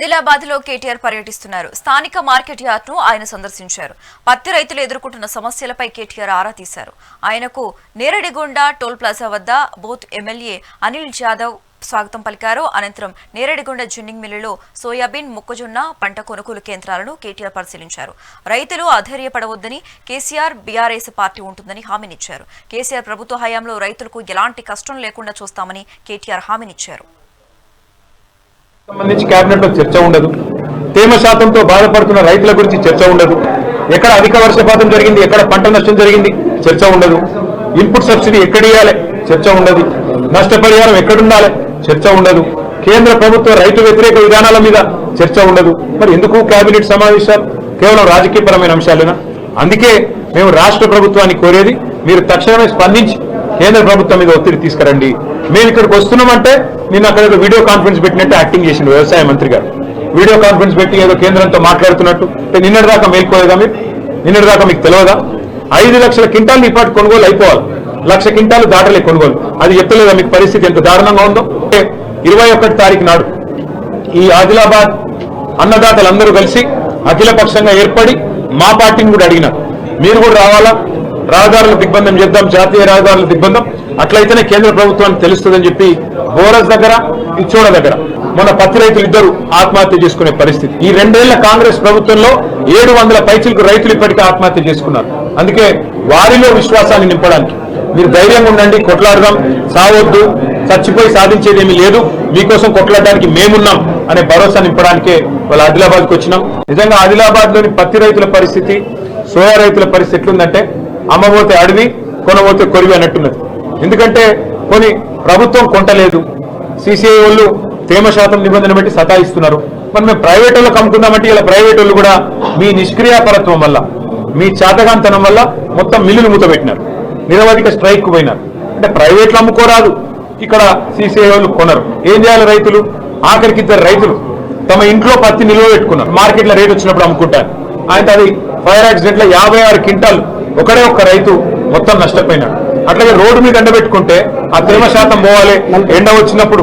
ఆదిలాబాద్లో కేటీఆర్ పర్యటిస్తున్నారు. స్థానిక మార్కెట్ యార్డ్ను ఆయన సందర్శించారు. పత్తి రైతులు ఎదుర్కొంటున్న సమస్యలపై కేటీఆర్ ఆరా తీశారు. ఆయనకు నేరడిగొండ టోల్ ప్లాజా వద్ద బూత్ ఎమ్మెల్యే అనిల్ జాదవ్ స్వాగతం పలికారు. అనంతరం నేరడిగొండ జిన్నింగ్ మిల్లులో సోయాబీన్ మొక్కజొన్న పంట కొనుగోలు కేంద్రాలను కేటీఆర్ పరిశీలించారు. రైతులు అధైర్యపడవద్దని కేసీఆర్ బీఆర్ఎస్ పార్టీ ఉంటుందని హామీనిచ్చారు. కేసీఆర్ ప్రభుత్వ హయాంలో రైతులకు ఎలాంటి కష్టం లేకుండా చూస్తామని కేటీఆర్ హామీనిచ్చారు. సంబంధించి కేబినెట్లో చర్చ ఉండదు. తేమ శాతంతో బాధపడుతున్న రైతుల గురించి చర్చ ఉండదు. ఎక్కడ అధిక వర్షపాతం జరిగింది ఎక్కడ పంట నష్టం జరిగింది చర్చ ఉండదు. ఇన్పుట్ సబ్సిడీ ఎక్కడ ఇవ్వాలి చర్చ ఉండదు. నష్టపరిహారం ఎక్కడుండాలి? చర్చ ఉండదు. కేంద్ర ప్రభుత్వ రైతు వ్యతిరేక విధానాల మీద చర్చ ఉండదు. మరి ఎందుకు కేబినెట్ సమావేశాలు కేవలం రాజకీయపరమైన అంశాలేనా? అందుకే మేము రాష్ట్ర ప్రభుత్వాన్ని కోరేది మీరు తక్షణమే స్పందించి కేంద్ర ప్రభుత్వం మీద ఒత్తిడి తీసుకురండి. మేము ఇక్కడికి వస్తున్నామంటే నిన్న అక్కడ వీడియో కాన్ఫరెన్స్ పెట్టినట్టు యాక్టింగ్ చేసిండు వ్యవసాయ మంత్రి గారు. వీడియో కాన్ఫరెన్స్ పెట్టి ఏదో కేంద్రంతో మాట్లాడుతున్నట్టు. నిన్నటి దాకా మేల్కోలేదా మీరు? నిన్నటి దాకా మీకు తెలియదా ఐదు లక్షల క్వింటాలు ఇప్పటి కొనుగోలు అయిపోవాలి. లక్ష క్వింటాలు దాటలే కొనుగోలు. అది చెప్తలేదా మీకు పరిస్థితి? ఎంత దారుణంగా ఉందో? ఇరవై ఒకటి తారీఖు నాడు ఈ ఆదిలాబాద్ అన్నదాతలందరూ కలిసి అఖిలపక్షంగా ఏర్పడి మా పార్టీని కూడా అడిగినారు. మీరు కూడా రావాలా? రహదారుల దిగ్బంధం చేద్దాం జాతీయ రహదారుల దిగ్బంధం. అట్లయితేనే కేంద్ర ప్రభుత్వానికి తెలుస్తుందని చెప్పి బోరస్ దగ్గర ఇచ్చోడ దగ్గర మన పత్తి రైతులు ఇద్దరు ఆత్మహత్య చేసుకునే పరిస్థితి. ఈ రెండేళ్ళ కాంగ్రెస్ ప్రభుత్వంలో ఏడు వందల పైచిలకు రైతులు ఇప్పటికే ఆత్మహత్య చేసుకున్నారు. అందుకే వారిలో విశ్వాసాన్ని నింపడానికి. మీరు ధైర్యంగా ఉండండి కొట్లాడదాం సావద్దు చచ్చిపోయి సాధించేది ఏమీ లేదు. మీకోసం కొట్లాడడానికి మేమున్నాం అనే భరోసా నింపడానికే వాళ్ళ ఆదిలాబాద్కి వచ్చినాం. నిజంగా ఆదిలాబాద్లోని పత్తి రైతుల పరిస్థితి సోయా రైతుల పరిస్థితి ఎట్లుందంటే అమ్మబోతే అడవి కొనబోతే కొరివి అన్నట్టున్నది. ఎందుకంటే కొన్ని ప్రభుత్వం కొంటలేదు. సిసిఐ వాళ్ళు తేమ శాతం నిబంధన బట్టి సతాయిస్తున్నారు. మరి మేము ప్రైవేట్ వాళ్ళకి అమ్ముకుందామంటే ఇలా ప్రైవేట్ వాళ్ళు కూడా మీ నిష్క్రియాపరత్వం వల్ల మీ చేతగాంతనం వల్ల మొత్తం మిల్లులు మూతపెట్టినారు. నిరవధిక స్ట్రైక్ పోయినారు. అంటే ప్రైవేట్లు అమ్ముకోరాదు. ఇక్కడ సిసిఐ వాళ్ళు కొనరు. ఏం చేయాలి రైతులు? ఆఖరికి ఇద్దరు రైతులు తమ ఇంట్లో పత్తి నిల్వ పెట్టుకున్నారు. మార్కెట్లో రేట్ వచ్చినప్పుడు అమ్ముకుంటారు. ఆయన అది ఫైర్ యాక్సిడెంట్లో యాభై ఆరు క్వింటాల్ ఒకడే ఒక్క రైతు మొత్తం నష్టపోయినాడు. అట్లాగే రోడ్డు మీద ఎండబెట్టుకుంటే ఆ తేమ శాతం పోవాలి. ఎండ వచ్చినప్పుడు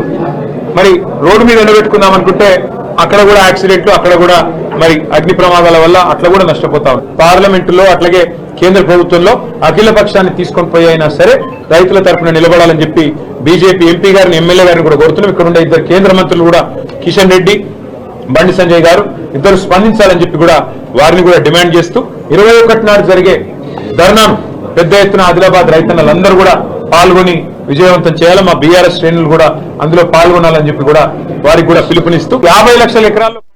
మరి రోడ్డు మీద ఎండబెట్టుకుందాం అనుకుంటే అక్కడ కూడా యాక్సిడెంట్లు అక్కడ కూడా మరి అగ్ని ప్రమాదాల వల్ల అట్లా కూడా నష్టపోతాం పార్లమెంటులో అట్లాగే కేంద్ర ప్రభుత్వంలో అఖిల పక్షాన్ని తీసుకొని పోయి అయినా సరే రైతుల తరఫున నిలబడాలని చెప్పి బీజేపీ ఎంపీ గారిని ఎమ్మెల్యే గారిని కూడా కోరుతున్నాం. ఇక్కడ ఉండే ఇద్దరు కేంద్ర మంత్రులు కూడా కిషన్ రెడ్డి బండి సంజయ్ గారు ఇద్దరు స్పందించాలని చెప్పి కూడా వారిని కూడా డిమాండ్ చేస్తూ ఇరవై ఒకటి నాడు జరిగే ధర్నాను పెద్ద ఎత్తున ఆదిలాబాద్ రైతన్నలందరూ కూడా పాల్గొని విజయవంతం చేయాలి. మా బీఆర్ఎస్ శ్రేణులు కూడా అందులో పాల్గొనాలని చెప్పి కూడా వారికి కూడా పిలుపునిస్తూ యాభై లక్షల ఎకరాలు